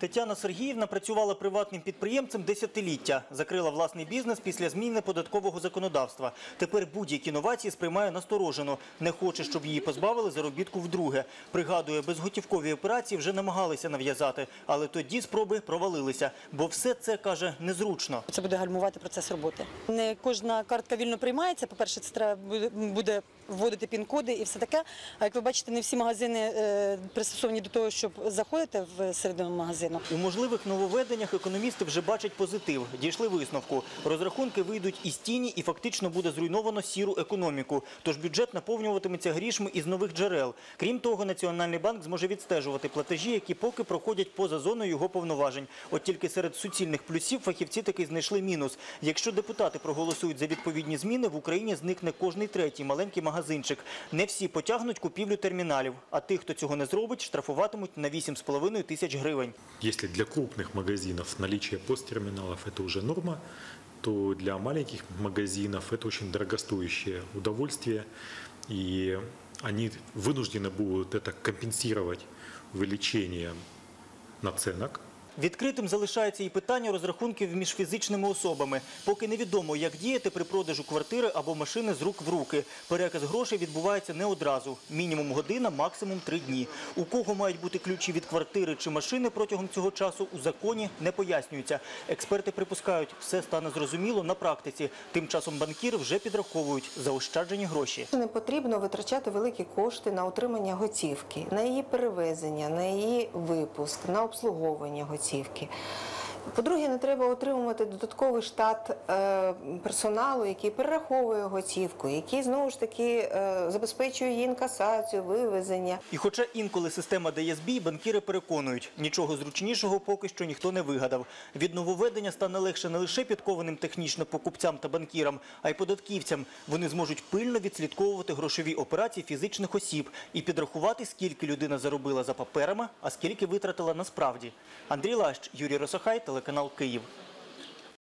Тетяна Сергіївна працювала приватним підприємцем десятиліття. Закрила власний бізнес після зміни податкового законодавства. Тепер будь-які новації сприймає насторожено. Не хоче, щоб її позбавили заробітку вдруге. Пригадує, безготівкові операції вже намагалися нав'язати, але тоді спроби провалилися. Бо все це, каже, незручно. Це буде гальмувати процес роботи. Не кожна картка вільно приймається. По-перше, це треба буде- буде вводити пін-коди і все таке. А як ви бачите, не всі магазини е, пристосовані до того, щоб заходити в середину магазину. У можливих нововведеннях економісти вже бачать позитив. Дійшли висновку. Розрахунки вийдуть із тіні і фактично буде зруйновано сіру економіку. Тож бюджет наповнюватиметься грішми із нових джерел. Крім того, Національний банк зможе відстежувати платежі, які поки проходять поза зоною його повноважень. От тільки серед суцільних плюсів фахівці таки знайшли мінус. Якщо депутати проголосують за відповідні зміни, в Україні зникне кожний третій маленький магазинчик. Не всі потягнуть купівлю терміналів, а тих, хто цього не зробить, штрафуватимуть на 8,5 тисяч гривень. Если для крупных магазинов наличие посттерминалов – это уже норма, то для маленьких магазинов это очень дорогостоящее удовольствие, и они вынуждены будут это компенсировать увеличением наценок, Відкритим залишається і питання розрахунків між фізичними особами. Поки невідомо, як діяти при продажу квартири або машини з рук в руки. Переказ грошей відбувається не одразу. Мінімум година, максимум три дні. У кого мають бути ключі від квартири чи машини протягом цього часу, у законі не пояснюється. Експерти припускають, все стане зрозуміло на практиці. Тим часом банкіри вже підраховують заощаджені гроші. Не потрібно витрачати великі кошти на отримання готівки, на її перевезення, на її випуск, на обслуговування готівки кінцівки. По-друге, не треба отримувати додатковий штат е, персоналу, який перераховує готівку, який знову ж таки е, забезпечує її інкасацію, вивезення. І хоча інколи система дає збій, банкіри переконують, нічого зручнішого поки що ніхто не вигадав. Від нововведення стане легше не лише підкованим технічно покупцям та банкірам, а й податківцям. Вони зможуть пильно відслідковувати грошові операції фізичних осіб і підрахувати, скільки людина заробила за паперами, а скільки витратила насправді. Андрій Лащ, Юрій Росохай, телеканал Київ.